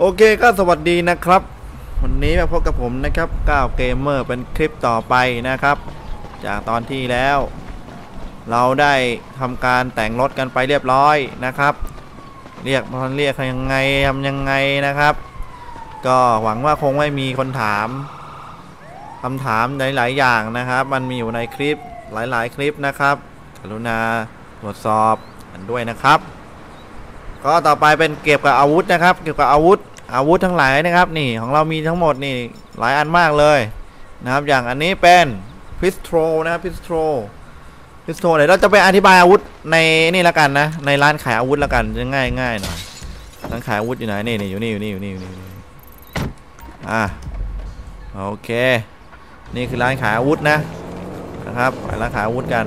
โอเคก็สวัสดีนะครับ วันนี้มาพบกับผมนะครับก้าวเกมเมอร์เป็นคลิปต่อไปนะครับ จากตอนที่แล้ว เราได้ทำการแต่งรถกันไปเรียบร้อยนะครับ เรียกมันเรียกยังไงทำยังไงนะครับ ก็หวังว่าคงไม่มีคนถามคำถามหลายๆอย่างนะครับ มันมีอยู่ในคลิปหลายๆ คลิปนะครับกรุณาตรวจสอบกันด้วยนะครับ ก็ต่อไปเป็นเก็บกับอาวุธนะครับ เก็บกับอาวุธ อาวุธทั้งหลายนะครับ นี่ของเรามีทั้งหมดนี่หลายอันมากเลยนะครับ อย่างอันนี้เป็นพิสโตรนะครับพิสโตรพิสโตรเดี๋ยวเราจะไปอธิบายอาวุธในนี่ละกันนะ ในร้านขายอาวุธละกันจะง่ายง่ายหน่อยร้านขายอาวุธอยู่ไหนนี่นี่อยู่นี่อยู่นี่อยู่นี่อยู่นี่อะโอเค นี่คือร้านขายอาวุธนะนะครับไปร้านขายอาวุธกัน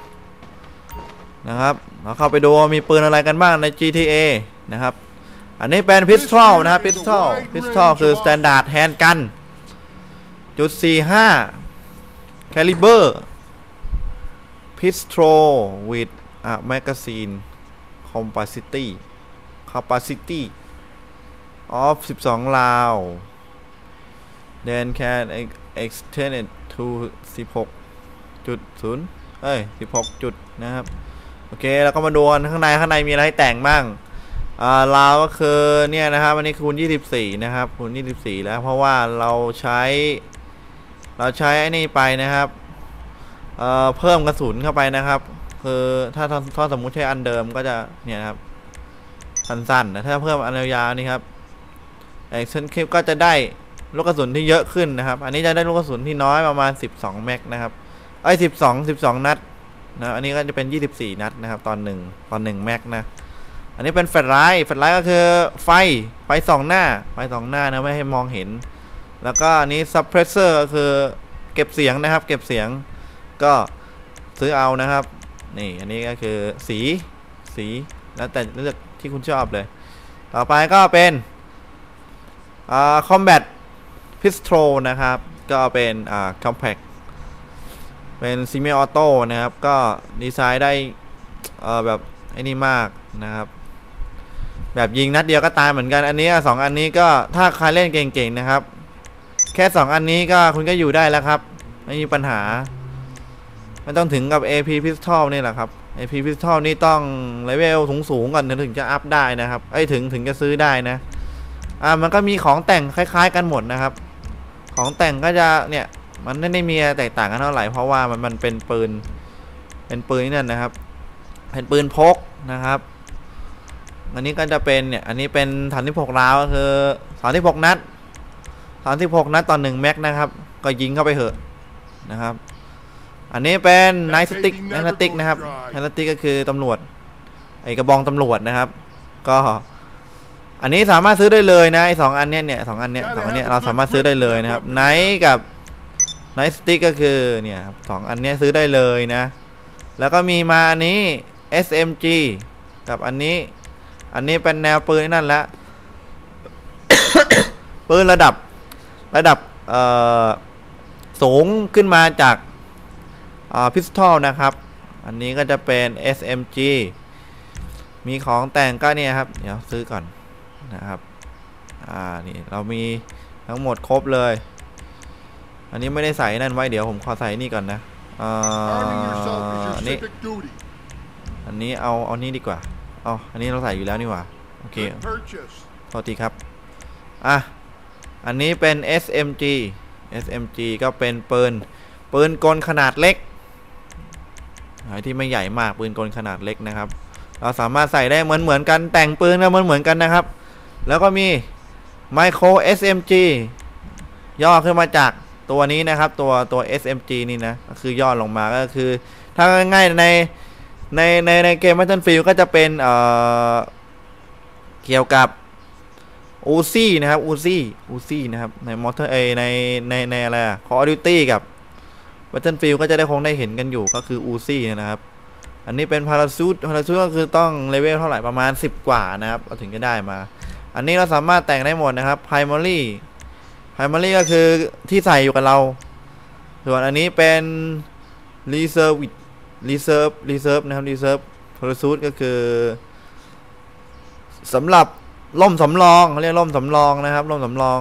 นะครับเราเข้าไปดูมีปืนอะไรกันบ้างใน GTA นะครับ อันนี้เป็นพิสตอลนะครับพิสตอลพิสตอลคือสแตนดาร์ดแฮนด์กันจุดสี่ห้าแคลิเบอร์พิสโอรวิดอะแมกกาซีนคอมปาซิตี้คาปาซิตี้ออฟสิบสองลาวเดนแคนเอ็กซ์เทนเนตทูสิบหกจุดศูนย์เอ้ยสิบหกจุดนะครับ โอเคแล้วก็มาดูกันข้างในข้างในมีอะไรให้แต่งบ้างอ่าเราวก็คือเนี่ยนะครับอันนี้คูณ24 นะครับคูณ24 แล้วเพราะว่าเราใช้ เราใช้ไอ้นี่ไปนะครับเอ่อเพิ่มกระสุนเข้าไปนะครับ คือถ้าถ้าถ้าสมมุติใช้อันเดิมก็จะเนี่ยนะครับสั้นๆนะถ้าเพิ่มอันยาวๆนี่ครับไอ้เซนคลิปก็จะได้ลูกกระสุนที่เยอะขึ้นนะครับ อันนี้จะได้ลูกกระสุนที่น้อยประมาณ 12 แม็กนะครับไอ้12 12 นัด นะอันนี้ก็จะเป็น 24 นัดนะครับ ตอนหนึ่งตอนหนึ่งแม็กนะ อันนี้เป็นแฟลชไลท์แฟลชไลท์ก็คือไฟไฟสองหน้าไฟสองหน้านะไม่ให้มองเห็น แล้วก็อันนี้ซับเพรสเซอร์ก็คือเก็บเสียงนะครับ เก็บเสียงก็ซื้อเอานะครับ นี่อันนี้ก็คือสีสีแล้วแต่เลือกที่คุณชอบเลย ต่อไปก็เป็นอ่า combat pistol นะครับ ก็เป็นอ่า compact เป็น semi auto นะครับ ก็ดีไซน์ได้แบบไอ้นี่มากนะครับ แบบยิงนัดเดียวก็ตายเหมือนกันอันนี้สองอันนี้ก็ถ้าใครเล่นเก่งๆนะครับ แค่สองอันนี้ก็คุณก็อยู่ได้แล้วครับ ไม่มีปัญหาไม่ต้องถึงกับ AP Pistol นี่แหละครับ AP Pistol นี่ต้องเลเวลสูงๆก่อนถึงจะอัพได้นะครับไอ้ถึงถึงจะซื้อได้นะอ่ามันก็มีของแต่งคล้าย ๆ กันหมดนะครับ ของแต่งก็จะเนี่ย มันไม่ได้มีอะไรแตกต่างกันเท่าไหร่เพราะว่ามันมันเป็นปืนเป็นปืนนี่นั่นนะครับ เป็นปืนพกนะครับ อันนี้ก็จะเป็นเนี่ยอันนี้เป็นฐานที่หกราวก็คือฐานที่หกนัดฐานที่หกนัดต่อหนึ่งแม็กนะครับ ก็ยิงเข้าไปเถอะนะครับ อันนี้เป็นไนสติกไนสติกนะครับไนสติกก็คือตำรวจไอกระบองตำรวจนะครับ ก็อันนี้สามารถซื้อได้เลยนะไอสองอันเนี้ยเนี่ยสองอันเนี้ยสองอันเนี้ยเราสามารถซื้อได้เลยนะครับไนกับ ไนสติกก็คือเนี่ยครับสองอันนี้ซื้อได้เลยนะ แล้วก็มีมาอันนี้ SMG กับอันนี้ อันนี้เป็นแนวปืนนั่นละปืนระดับระดับเออสูงขึ้นมาจากพิสตอลนะครับ อันนี้ก็จะเป็น SMG มีของแต่งก็เนี่ยครับ เดี๋ยวซื้อก่อนนะครับ อ่า นี่ เรามีทั้งหมดครบเลย อันนี้ไม่ได้ใส่นั่นไว้เดี๋ยวผมขอใส่นี่ก่อนนะอ่า Arming yourself is your อันนี้ civic duty. อันนี้เอาเอานี่ดีกว่าเอาอันนี้เราใส่อยู่แล้วนี่หว่าโอเค Good purchase. โทษทีครับอะอันนี้เป็น SMG SMG ก็เป็นปืนปืนกลขนาดเล็กหายที่ไม่ใหญ่มากปืนกลขนาดเล็กนะครับ เราสามารถใส่ได้เหมือนเหมือนกันแต่งปืนก็เหมือนเหมือนกันนะครับ แล้วก็มี Micro SMG ย่อขึ้นมาจาก ตัวนี้นะครับตัวตัว SMG นี่นะก็คือย่อลงมาก็คือถ้าง่ายๆในในในในเกม Battlefield ก็จะเป็นเอ่อเกี่ยวกับอูซี่นะครับอูซี่อูซี่นะครับในมอเตอร์เอในในในอะไรอะ Call of Duty กับ Battlefield ก็จะได้คงได้เห็นกันอยู่ก็คืออูซี่นะครับ อันนี้เป็นพาราซูตพาราซูตก็คือต้องเลเวลเท่าไหร่ประมาณ 10 กว่านะครับเราถึงจะได้มา อันนี้เราสามารถแต่งได้หมดนะครับ primary primary ก็คือที่ใส่อยู่กับเรา ส่วนอันนี้เป็น reserve reserve reserve นะครับ reserve parachute ก็คือสำหรับล่มสำรองเขาเรียกล่มสำรองนะครับล่มสำรอง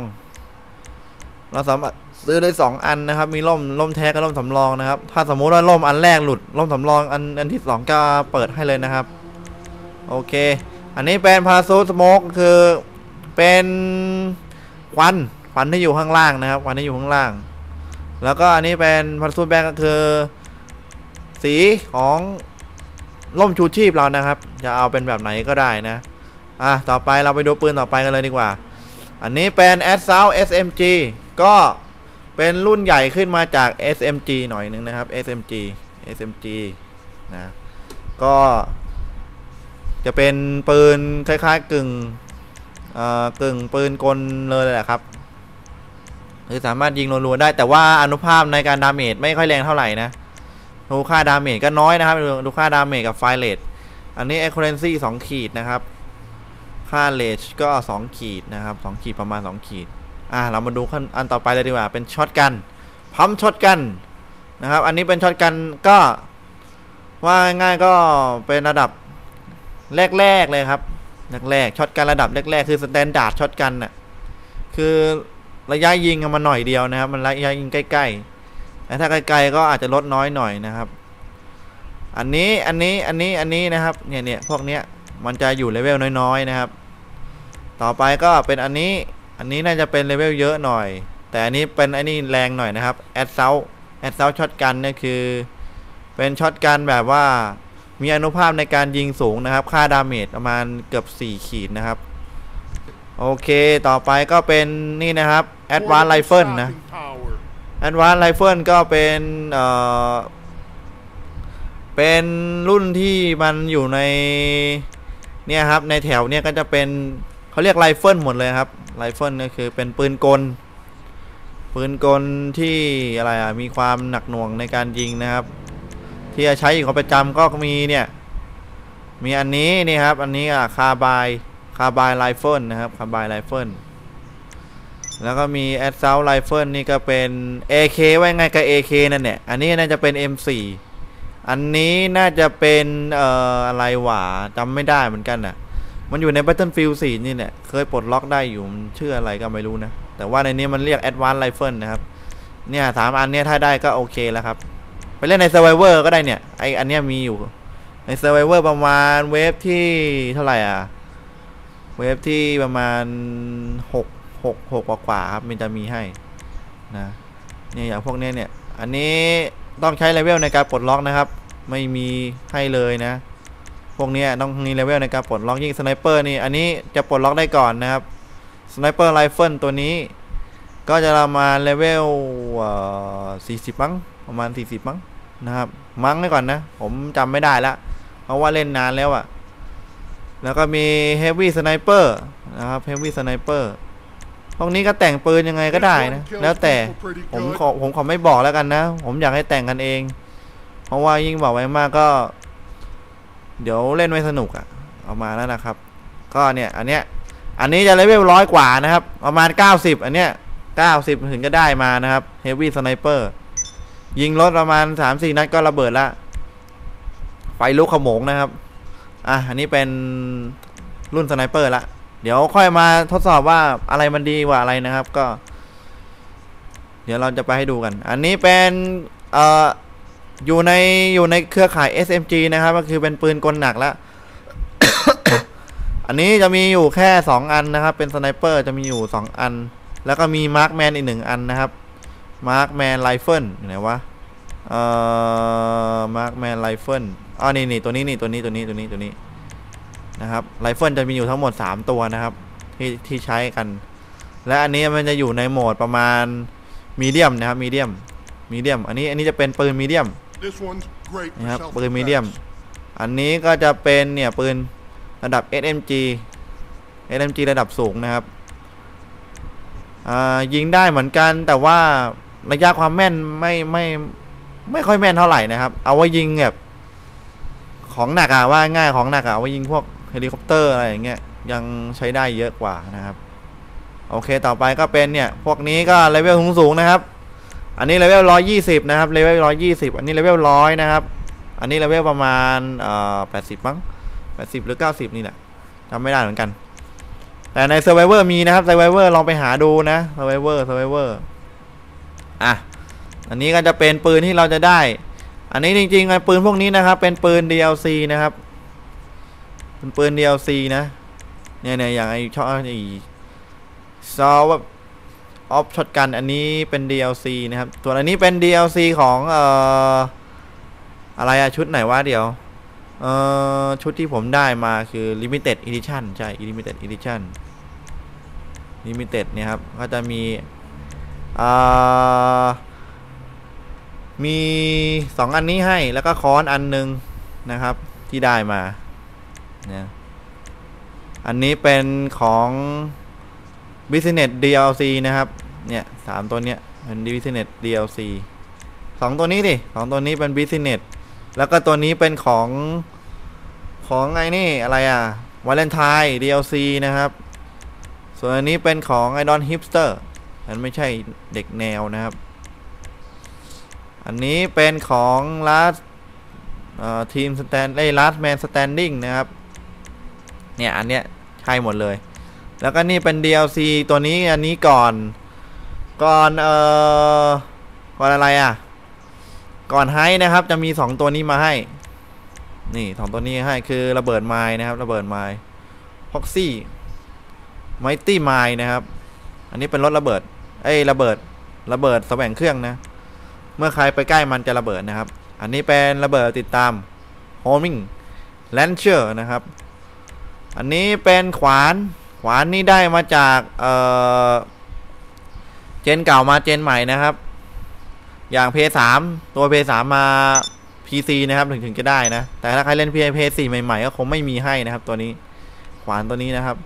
เราสามารถซื้อได้สองอันนะครับ มีล่มล่มแท้กับล่มสำรองนะครับ ถ้าสมมุติว่าล่มอันแรกหลุดล่มสำรองอันอันที่สองก็เปิดให้เลยนะครับ โอเค อันนี้เป็นพาซูสโมกคือเป็นควัน ควันที่อยู่ข้างล่างนะครับควันที่อยู่ข้างล่าง แล้วก็อันนี้เป็นพาซูแบ็กก็คือ สีของล่มชูชีพเรานะครับ จะเอาเป็นแบบไหนก็ได้นะ อะ ต่อไปเราไปดูปืนต่อไปกันเลยดีกว่า อันนี้เป็น a s s a u t SMG ก็เป็นรุ่นใหญ่ขึ้นมาจาก SMG หน่อยนึงนะครับ SMG SMG นะ ก็จะเป็นปืนคล้ายๆกึ่งเอ่อกึ่งปืนกลเลยแหละครับ คือสามารถยิงรัวๆได้แต่ว่าอนุภาพในการดาเมจไม่ค่อยแรงเท่าไหร่นะดูค่าดาเมจก็น้อยนะครับดูค่าดาเมจกับไฟเลตอันนี้ accuracy 2ขีดนะครับ ค่าเลชก็2ขีดนะครับ2ขีดประมาณ2ขีดอะเรามาดูขั้นอันต่อไปเลยดีกว่าเป็นช็อตกันพัมช็อตกันนะครับอันนี้เป็นช็อตกันก็ว่าง่ายก็เป็นระดับแรกๆเลยครับแรกๆช็อตกันระดับแรกๆคือสแตนดาร์ดช็อตกันน่ะคือ ระยะยิงมันหน่อยเดียวนะครับ มันระยะยิงใกล้ๆแต่ถ้าไกลๆก็อาจจะลดน้อยหน่อยนะครับ อันนี้อันนี้อันนี้อันนี้นะครับเนี่ยเนี่ยพวกเนี้ยมันจะอยู่เลเวลน้อยๆนะครับ ต่อไปก็เป็นอันนี้อันนี้น่าจะเป็นเลเวลเยอะหน่อย แต่อันนี้เป็นอันนี้แรงหน่อยนะครับแอดเซลแอดเซลช็อตกันเนี่ยคือ เป็นช็อตกันแบบว่ามีอนุภาพในการยิงสูงนะครับ ค่าดาเมจประมาณเกือบ 4 ขีดนะครับ โอเค ต่อไปก็เป็นนี่นะครับ Advanced Rifle นะ Advanced Rifle ก็เป็นเอ่อเป็นรุ่นที่มันอยู่ในเนี่ยครับในแถวเนี่ยก็จะเป็นเขาเรียกไรเฟิลหมดเลยครับไรเฟิลก็คือเป็นปืนกล ปืนกลที่อะไรอะมีความหนักหน่วงในการยิงนะครับ ที่จะใช้อยู่ประจำก็มีเนี่ย มีอันนี้นี่ครับ อันนี้อะคาบายาบายไรเฟิลนะครับคาบายไรเฟิลแล้วก็มีแอดเซลไรเฟิลนี่ก็เป็น AK ไว้ไงกับ AK นั่นเนี่ย อันนี้น่าจะเป็น M4 อันนี้น่าจะเป็นเอ่ออะไรหว่าจำไม่ได้เหมือนกันน่ะ มันอยู่ใน Battlefield 4 นี่เนี่ยเคยปลดล็อกได้อยู่มันชื่ออะไรก็ไม่รู้นะ แต่ว่าในนี้มันเรียก Advanced Rifle นะครับ เนี่ยสามอันเนี้ยถ้าได้ก็โอเคแล้วครับ ไปเล่นใน Survivor ก็ได้เนี่ย ไออันเนี้ยมีอยู่ ใน Survivor ประมาณเวฟที่เท่าไหร่อะ เวฟที่ประมาณหกหกหกกว่าครับมันจะมีให้นะเนี่ยอย่างพวกเนี้ยเนี่ย อันนี้ต้องใช้เลเวลในการปลดล็อกนะครับ ไม่มีให้เลยนะ พวกเนี้ยต้องมีเลเวลในการปลดล็อกยิ่งสไนเปอร์นี่อันนี้จะปลดล็อกได้ก่อนนะครับสไนเปอร์ไรเฟิลตัวนี้ ก็จะประมาณเลเวลสี่สิบมั้งประมาณสี่สิบมั้งนะครับ มั้งไว้ก่อนนะ ผมจำไม่ได้ละเพราะว่าเล่นนานแล้วอะ แล้วก็มีเฮฟวี่สไนเปอร์นะครับเฮฟวี่สไนเปอร์พวกนี้ก็แต่งปืนยังไงก็ได้นะ แล้วแต่ผมขอผมขอไม่บอกแล้วกันนะ ผมอยากให้แต่งกันเอง เพราะว่ายิ่งบอกไว้มากก็ เดี๋ยวเล่นไม่สนุกอะ่ะเอามาแล้วนะครับ ก็เนี่ยอันเนี้ยอันนี้จะเลเวลร้อยกว่านะครับ ประมาณ 90 อันเนี้ย 90 ถึงจะได้มานะครับเฮฟวี่สไนเปอร์ยิงรถประมาณ 3-4 นัดก็ระเบิดละไฟลุกขโมงนะครับ อะอันนี้เป็นรุ่นสไนเปอร์ละ เดี๋ยวค่อยมาทดสอบว่าอะไรมันดีกว่าอะไรนะครับก็ เดี๋ยวเราจะไปให้ดูกัน อันนี้เป็นเอ่ออยู่ในอยู่ในเครือข่าย SMG นะครับ ก็คือเป็นปืนกลหนักล้วอันนี้จะมีอยู่แค่ 2 อันนะครับ เป็นสไนเปอร์จะมีอยู่ 2 อัน แล้วก็มีมาร์คแมนอีกหนึ่งอันนะครับมาร์คแมนไรเฟิลอยู่ไหนวะ เอ่อมาร์คแมนไรเฟิลอ๋อนี่นี่ตัวนี้นี่ตัวนี้ตัวนี้ตัวนี้ตัวนี้นะครับไรเฟิลจะมีอยู่ทั้งหมด 3 ตัวนะครับ ที่ที่ใช้กัน และอันนี้มันจะอยู่ในโหมดประมาณมีเดียมนะครับมีเดียมมีเดียมอันนี้อันนี้จะเป็นปืนมีเดียม This one's great นะครับ for ปืนมีเดียม self-defense. อันนี้ก็จะเป็นเนี่ยปืนระดับ SMG SMG ระดับสูงนะครับอ่ายิงได้เหมือนกันแต่ว่าระยะความแม่นไม่ไม่ ไม่ค่อยแม่นเท่าไหร่นะครับ เอาไว้ยิงแบบของหนักอะว่าง่ายของหนักอะเอาไว้ยิงพวกเฮลิคอปเตอร์อะไรอย่างเงี้ยยังใช้ได้เยอะกว่านะครับ โอเคต่อไปก็เป็นเนี่ย พวกนี้ก็เลเวลสูงๆนะครับ อันนี้เลเวลร้อยยี่สิบนะครับเลเวลร้อยยี่สิบอันนี้เลเวลร้อยนะครับ อันนี้เลเวลประมาณเอ่อแปดสิบมั้งแปดสิบหรือเก้าสิบนี่แหละจำไม่ได้เหมือนกัน แต่ใน Survivor มีนะครับ Survivor ลองไปหาดูนะ Survivor Survivor อะ อันนี้ก็จะเป็นปืนที่เราจะได้ อันนี้จริงๆไอ้ปืนพวกนี้นะครับ เป็นปืน DLC นะครับ เป็นปืน DLC นะเนี่ยเนี่ยอย่างไอ้ชอไอ้ซอวออฟช็อตกันอันนี้เป็น DLC นะครับ ส่วนอันนี้เป็น DLC ของเอ่ออะไรอะชุดไหนวะเดี๋ยวเอ่อชุดที่ผมได้มาคือ Limited Edition ใช่ Limited Edition Limited เนี่ยครับ ก็จะมีอ่า มีสองอันนี้ให้แล้วก็ค้อนอันหนึงนะครับ ที่ได้มาเนี่ยอันนี้เป็นของ Business DLC นะครับ เนี่ยสามตัวเนี้ยเป็น Business DLC สองตัวนี้ดิสองตัวนี้เป็น Business แล้วก็ตัวนี้เป็นของของไอ้นี่อะไรอะวาเลนไทน์ DLC นะครับ ส่วนอันนี้เป็นของไอดอนฮิปสเตอร์มันไม่ใช่เด็กแนวนะครับ อันนี้เป็นของ last ทีมสแตนไอ้ last man standing นะครับ เนี่ย อันเนี้ยใช่หมดเลย แล้วก็นี่เป็น DLC ตัวนี้อันนี้ก่อน ก่อน เอ่อ ก่อนอะไรอะ ก่อนไฮนะครับ จะมี 2 ตัวนี้มาให้ นี่สองตัวนี้ให้คือระเบิดไม้นะครับ ระเบิดไม้พ็อกซี่ไมตี้ไม้นะครับ อันนี้เป็นรถระเบิด เอ้ยระเบิด ระเบิดแสวงเครื่องนะ เมื่อใครไปใกล้มันจะระเบิดนะครับ อันนี้เป็นระเบิดติดตาม homing launcher นะครับ อันนี้เป็นขวานขวานนี่ได้มาจากเอ่อเจนเก่ามาเจนใหม่นะครับ อย่าง p 3ตัว p 3มา PC นะครับถึงถึงจะได้นะ แต่ถ้าใครเล่น p p 4ใหม่ๆ ก็คงไม่มีให้นะครับ ตัวนี้ขวานตัวนี้นะครับ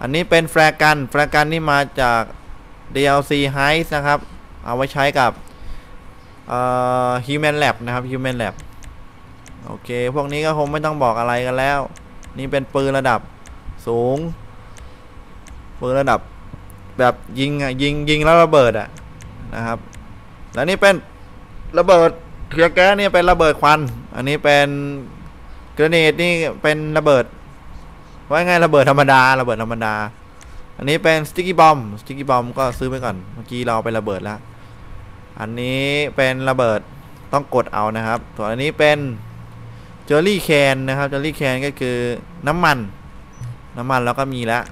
อันนี้เป็นแฟร์กันแฟร์กันนี่มาจาก DLC Heist นะครับ เอาไว้ใช้กับ เอ่อ Human Lab นะครับ Human Lab โอเค พวกนี้ก็คงไม่ต้องบอกอะไรกันแล้ว นี่เป็นปืนระดับสูง ปืนระดับแบบยิงอะยิงยิงแล้วระเบิดอะนะครับ แล้วนี่เป็นระเบิดเทียแก๊สนี่เป็นระเบิดควัน อันนี้เป็นกระเนดนี่เป็นระเบิด ว่าไงระเบิดธรรมดาระเบิดธรรมดา อันนี้เป็นสติ๊กกี้บอมสติ๊กกี้บอมก็ซื้อไปก่อน เมื่อกี้เราไประเบิดแล้ว อันนี้เป็นระเบิดต้องกดเอานะครับส่วนอันนี้เป็นเจอรี่แคนนะครับเจอรี่แคนก็คือน้ำมัน น้ำมันเราก็มีแล้ว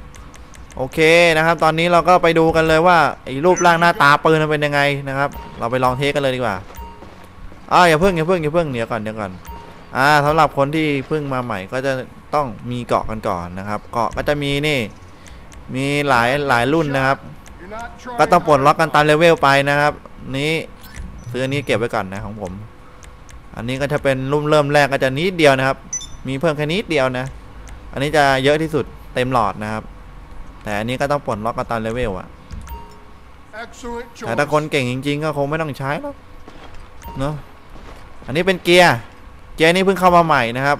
โอเคนะครับ ตอนนี้เราก็ไปดูกันเลยว่าไอ้รูปร่างหน้าตาปืนมันเป็นยังไงนะครับ เราไปลองเทสกันเลยดีกว่าอ่าอย่าเพิ่งอย่าเพิ่งอย่าเพิ่งเดี๋ยวก่อนเดี๋ยวก่อนอ่าสำหรับคนที่เพิ่งมาใหม่ก็จะต้องมีเกาะกันก่อนนะครับ เกาะก็จะมีนี่ มีหลายหลายรุ่นนะครับ ก็ต้องปลดล็อกกันตามเลเวลไปนะครับ นี้ซื้ออันนี้เก็บไว้ก่อนนะของผม อันนี้ก็จะเป็นรุ่มเริ่มแรกก็จะนิดเดียวนะครับ มีเพิ่มแค่นิดเดียวนะ อันนี้จะเยอะที่สุดเต็มหลอดนะครับ แต่อันนี้ก็ต้องปลดล็อกกันตามเลเวลอะแต่ถ้าคนเก่งจริง ๆ ก็คงไม่ต้องใช้หรอกเนาะอันนี้เป็นเกียร์เกียร์นี้เพิ่งเข้ามาใหม่นะครับ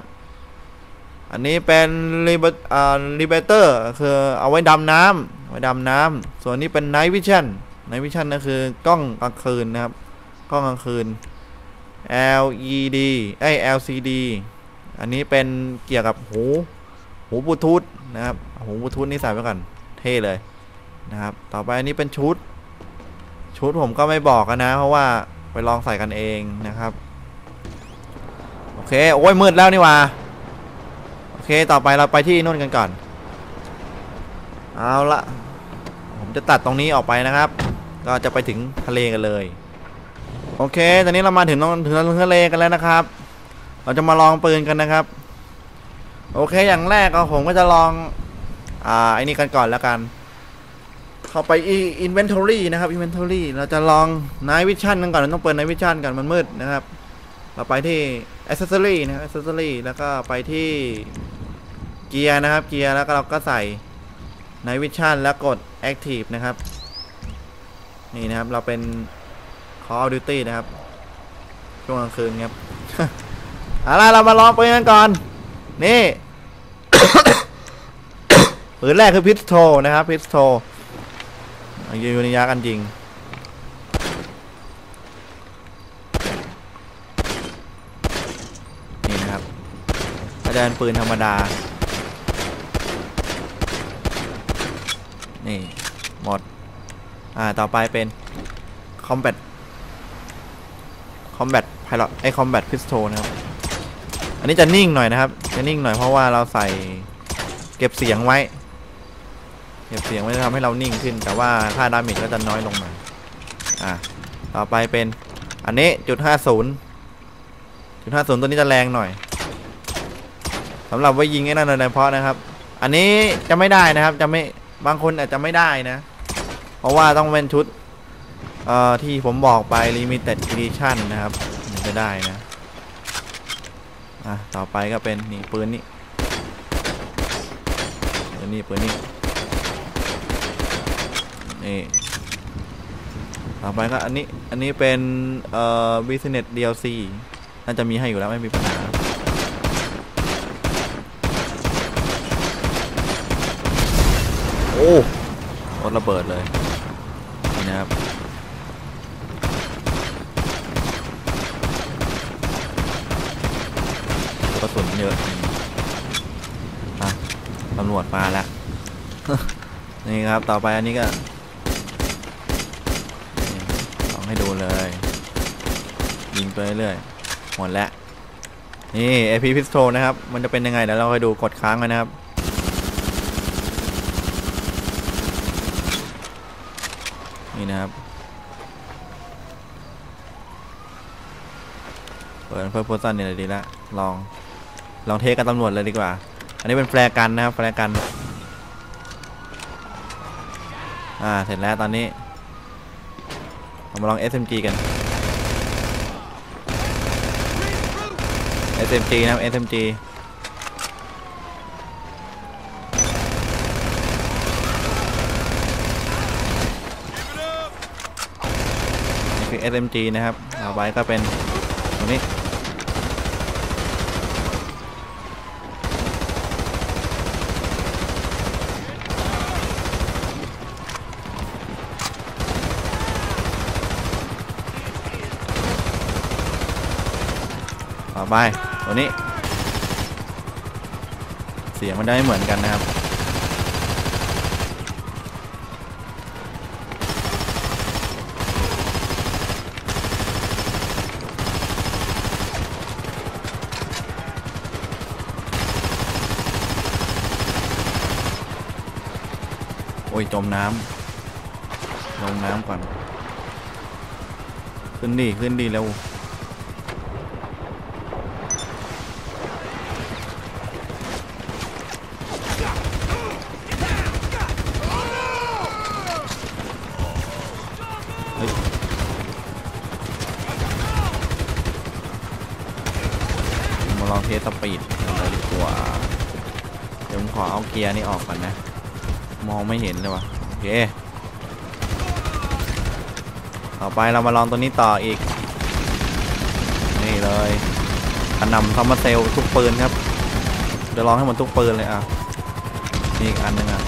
อันนี้เป็นรีเบอ่ารีเบเตอร์คือเอาไว้ดำน้ำ ไว้ดำน้ำส่วนนี้เป็นไนท์วิชั่นไนท์วิชั่นก็คือกล้องกลางคืนนะครับ กล้องกลางคืน LED ไอ LCD อันนี้เป็นเกี่ยวกับหู หูบลูทูธนะครับ หูบลูทูธนี่ใส่ไว้ก่อน เท่เลยนะครับ ต่อไปอันนี้เป็นชุด ชุดผมก็ไม่บอกกันนะ เพราะว่าไปลองใส่กันเองนะครับ โอเค โอ้ยมืดแล้วนี่ว่า โอเค ต่อไปเราไปที่นู่นกันก่อน เอาละผมจะตัดตรงนี้ออกไปนะครับ ก็จะไปถึงทะเลกันเลย โอเค ตอนนี้เรามาถึงตรงถึงทะเลกันแล้วนะครับ เราจะมาลองปืนกันนะครับ โอเค อย่างแรกก็ผมก็จะลอง อ่าไอ้นี่กันก่อนแล้วกัน เข้าไป inventory นะครับ inventory เราจะลอง night vision กันก่อนเราต้องเปิด night vision กันมันมืดนะครับ เราไปที่ accessory นะครับ accessory แล้วก็ไปที่เกียร์นะครับ เกียร์แล้วก็เราก็ใส่ ในวิชั่นแล้วกด active นะครับ นี่นะครับเราเป็น Call of Duty นะครับ ช่วงกลางคืนครับเอาล่ะเรามาลองปืนกันก่อน นี่ปืนแรกคือพิสโตนะครับพิสโตยิงนิยากันจริงนี่นะครับอาจารย์ปืนธรรมดา นี่ หมด อ่า ต่อไปเป็น combat combat pilot ไอ้ combat pistol นะครับ อันนี้จะนิ่งหน่อยนะครับ จะนิ่งหน่อยเพราะว่าเราใส่เก็บเสียงไว้ เก็บเสียงไว้จะทำให้เรานิ่งขึ้น แต่ว่าค่าดาเมจก็จะน้อยลงมา อ่า ต่อไปเป็น อันนี้จุดห้าศูนย์จุดห้าศูนย์ตัวนี้จะแรงหน่อยสำหรับไว้ยิงไอ้นั่นโดยเฉพาะนะครับ อันนี้จะไม่ได้นะครับ จะไม่ บางคนอาจจะไม่ได้นะ เพราะว่าต้องเป็นชุดเอ่อที่ผมบอกไป limited edition นะครับถึงจะได้นะอะต่อไปก็เป็นนี่ปืนนี่ปืนนี่ปืนนี่นี่ต่อไปก็อันนี้อันนี้เป็นเอ่อ business DLC น่าจะมีให้อยู่แล้วไม่มีปัญหาโอ้ ถระเบิดเลยนี่นะครับกระสุนเยอะอะตำรวจมาแล้ว นี่ครับต่อไปอันนี้ก็ลองให้ดูเลย ยิงไปเรื่อยหมดแล้วนี่ AP pistol นะครับ มันจะเป็นยังไงเดี๋ยวเราไปดูกดค้างกันนะครับ นี่นะครับ เปิดเพิ่มโพสันเนี่ยดีละลองลองเทสกับตำรวจเลยดีกว่า อันนี้เป็นแฟร์กันนะครับแฟร์กันอ่าเสร็จแล้วตอนนี้เรามาลอง SMG กัน SMG นะครับ SMG นี่คือ SMG นะครับต่อไปก็เป็นตรงนี้ ไป ตัวนี้ เสียงมันได้ไม่เหมือนกันนะครับ โอ้ย จมน้ำลงน้ำก่อน ขึ้นดีขึ้นดีเร็ว เฮ้ยมาลองเทสส ปีดกันเลยดีกว่าเดี๋ยวผมขอเอาเกียร์นี่ออกก่อนนะ มองไม่เห็นเลยวะโอเคต่อไปเรามาลองตัวนี้ต่ออีก นี่เลยอันนำทอมเซลทุกปืนครับเดี๋ยวลองให้มันทุกปืนเลยอะนี่อีกอันหนึงอะ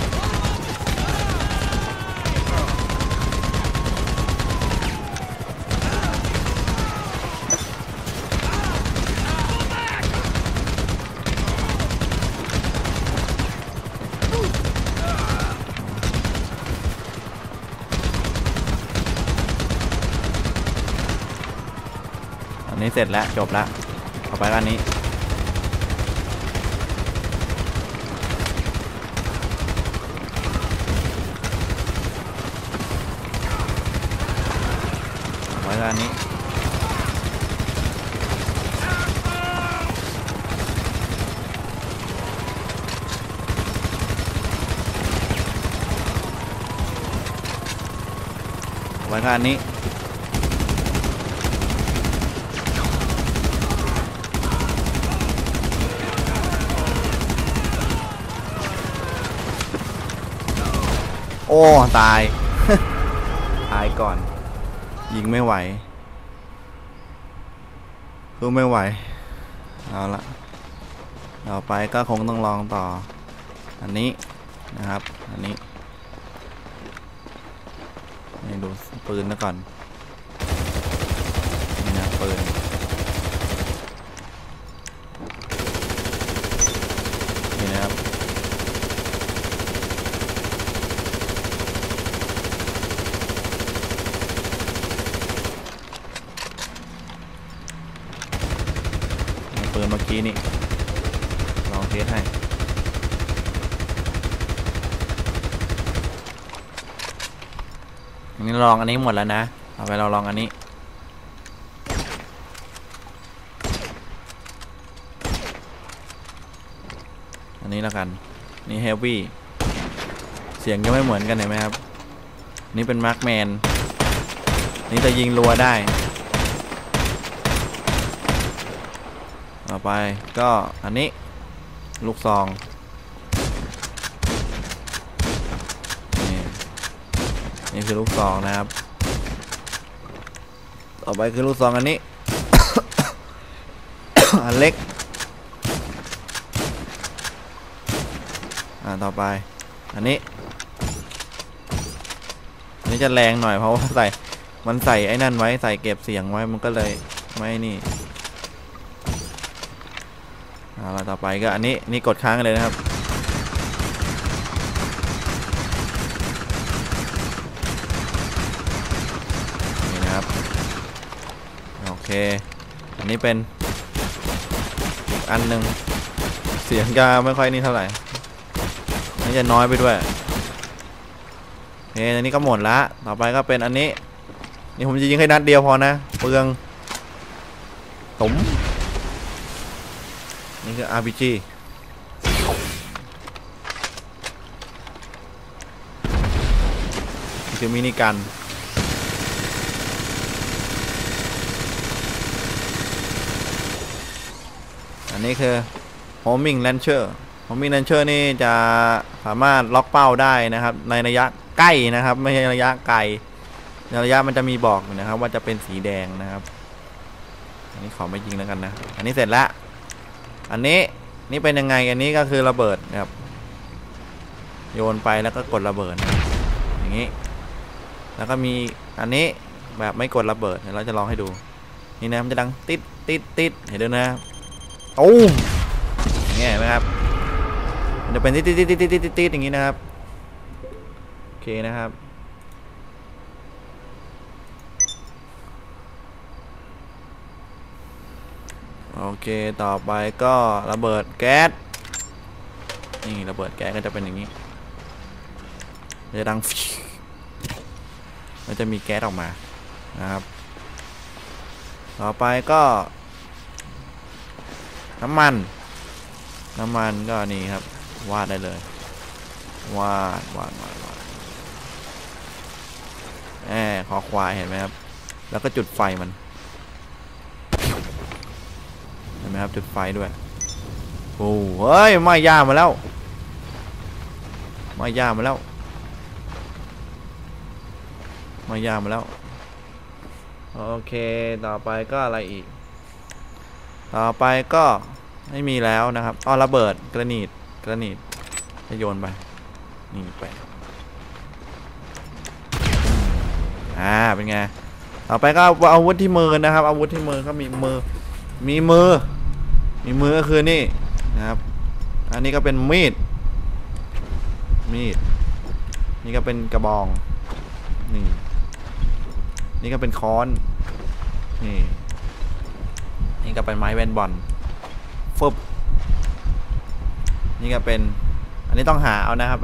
เสร็จแล้วจบแล้วต่อไปก็อันนี้ไปก็อันนี้ไปก็อันนี้ อ้ ตาย ตายก่อน ยิงไม่ไหวคือไม่ไหว เอาละต่อไปก็คงต้องลองต่อ อันนี้นะครับ อันนี้นี่ดูปืนนะก่อน นี่นะปืนนะครับ นี่ปืนเมื่อกี้นี่ ลอง เทสให้อันนี้ลองอันนี้หมดแล้วนะเอาไปเราลองอันนี้อันนี้แล้วกันนี่เฮฟวี่เสียงก็ไม่เหมือนกันเห็นไหมครับนี่เป็นมาร์คแมนนี่จะยิงรัวได้ต่อไปก็อันนี้ ลูกซองนี่นี่คือลูกซองนะครับ ต่อไปคือลูกซองอันนี้ อันเล็ก อ่าต่อไป อันนี้ อันนี้จะแรงหน่อยเพราะว่าใส่ มันใส่ไอ้นั่นไว้ใส่เก็บเสียงไว้มันก็เลยไม่นี่ เอาละต่อไปก็อันนี้นี่กดค้างเลยนะครับนี่นะครับโอเคอันนี้เป็นอีกอันหนึ่งเสียงจะไม่ค่อยนี่เท่าไหร่นี่จะน้อยไปด้วยโอเคอันนี้ก็หมดละต่อไปก็เป็นอันนี้นี่ผมจะยิงแค่นัดเดียวพอนะเปลืองตุ๋ม RPG นี่คือมินิกันอันนี้คือ homing launcher homing launcher นี่จะสามารถล็อกเป้าได้นะครับ ในระยะใกล้นะครับ ไม่ใช่ระยะไกลในระยะมันจะมีบอกอยู่นะครับ ว่าจะเป็นสีแดงนะครับ อันนี้ขอไม่ยิงแล้วกันนะ อันนี้เสร็จแล้ว อันนี้นี่เป็นยังไงอันนี้ก็คือระเบิดครับ โยนไปแล้วก็กดระเบิด อย่างนี้ แล้วก็มีอันนี้แบบไม่กดระเบิดเดี๋ยวเราจะลองให้ดู นี่นะมันจะดังติดติดติดเห็นด้วยนะตู้มอย่างเงี้ยเห็นไหมครับมันจะเป็นติดติดติดติดติดติดติดอย่างงี้นะครับโอเคนะครับ โอเคต่อไปก็ระเบิดแก๊สนี่ระเบิดแก๊สก็จะเป็นอย่างนี้จะดังมันจะมีแก๊สออกมานะครับ ต่อไปก็ น้ำมัน น้ำมันก็นี่ครับ วาดได้เลย วาดวาดวาดวาดแอบคอควายเห็นไหมครับ แล้วก็จุดไฟมัน เห็น ไหมครับจุดไฟด้วยโอ้เฮ้ยไม่ย่ามาแล้วไม่ย่ามาแล้วไม่ย่ามาแล้วโอเคต่อไปก็อะไรอีก ต่อไปก็ไม่มีแล้วนะครับอ๋อระเบิดกระนีดกระนีดจะโยนไปนี่ไปอ่าเป็นไงต่อไปก็อาวุธที่มือนะครับ อาวุธที่มือก็มีมือ มีมือ มีมือก็คือนี่นะครับ อันนี้ก็เป็นมีด มีด นี่ก็เป็นกระบอง นี่ นี่ก็เป็นค้อน นี่ นี่ก็เป็นไม้เบนบอลฟึบนี่ก็เป็น อันนี้ต้องหาเอานะครับ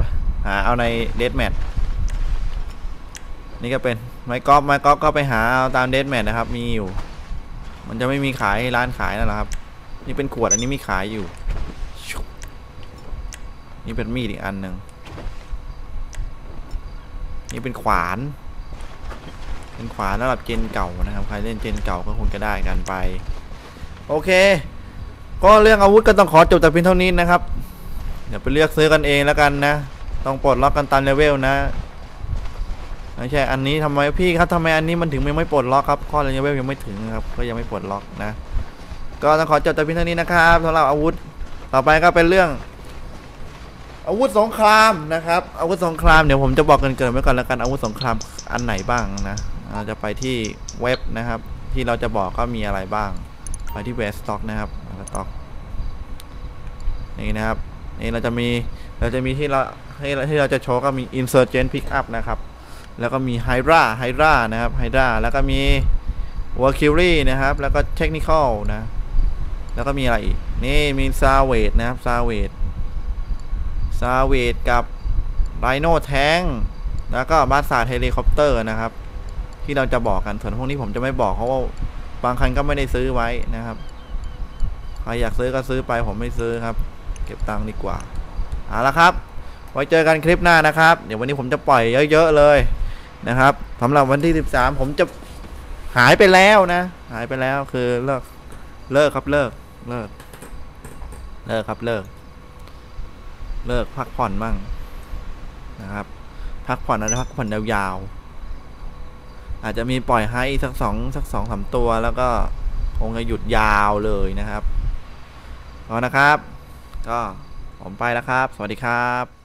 หาเอาในเดสแมทนี่ก็เป็นไม้กอล์ฟไม้กอล์ฟก็ไปหาเอาตามเดสแมทนะครับ มีอยู่ มันจะไม่มีขายร้านขายนั่นแหละครับ นี่เป็นขวดอันนี้มีขายอยู่ นี่เป็นมีดอีกอันหนึ่งนี่เป็นขวาน เป็นขวานสำหรับเจนเก่านะครับ ใครเล่นเจนเก่าก็คงจะได้กันไป โอเค ก็เรื่องอาวุธก็ต้องขอจบแต่เพียงเท่านี้นะครับ เดี๋ยวไปเลือกซื้อกันเองแล้วกันนะ ต้องปลดล็อกกันตามเลเวลนะไม่ใช่ อันนี้ทำไมพี่ครับทำไมอันนี้มันถึงยังไม่ปลดล็อกครับ ข้อเลเวลยังไม่ถึงครับ ก็ยังไม่ปลดล็อกนะ ก็ต้องขอจบแต่เพียงเท่านี้นะครับสำหรับอาวุธ ต่อไปก็เป็นเรื่อง อาวุธสงครามนะครับ อาวุธสงครามเดี๋ยวผมจะบอกกันเกินไว้ก่อนแล้วกันอาวุธสงครามอันไหนบ้างนะเราจะไปที่เว็บนะครับ ที่เราจะบอกก็มีอะไรบ้าง ไปที่เวสต็อกนะครับสต็อกนี่นะครับนี่เราจะมีเราจะมีที่เราให้ที่เราจะโชว์ก็มี insurgent pickup นะครับ แล้วก็มี hydra hydra นะครับ hydra แล้วก็มี w a l k y r i e นะครับ แล้วก็ technical นะ แล้วก็มีอะไรอีก นี่มี s a v a g e นะครับ s a v a g e s a v a g e กับ Rhino Tank แล้วก็บาสาเฮลิคอปเตอร์นะครับ ที่เราจะบอกกันส่วนพวกนี้ผมจะไม่บอกเพราะว่าบางคันก็ไม่ได้ซื้อไว้นะครับใครอยากซื้อก็ซื้อไปผมไม่ซื้อครับ เก็บตังค์ดีกว่าเอาละครับ ไว้เจอกันคลิปหน้านะครับ เดี๋ยววันนี้ผมจะปล่อยเยอะๆเลยนะครับสำหรับวันที่ 13 ผมจะหายไปแล้วนะ หายไปแล้วคือเลิก เลิกครับเลิกเลิก เลิกครับเลิก เลิกพักผ่อนมั่งนะครับ พักผ่อนอาจจะพักผ่อนยาวๆอาจจะมีปล่อยให้สักสองสักสองสามตัวแล้วก็คงจะหยุดยาวเลยนะครับเอานะครับ ก็ผมไปแล้วครับ สวัสดีครับ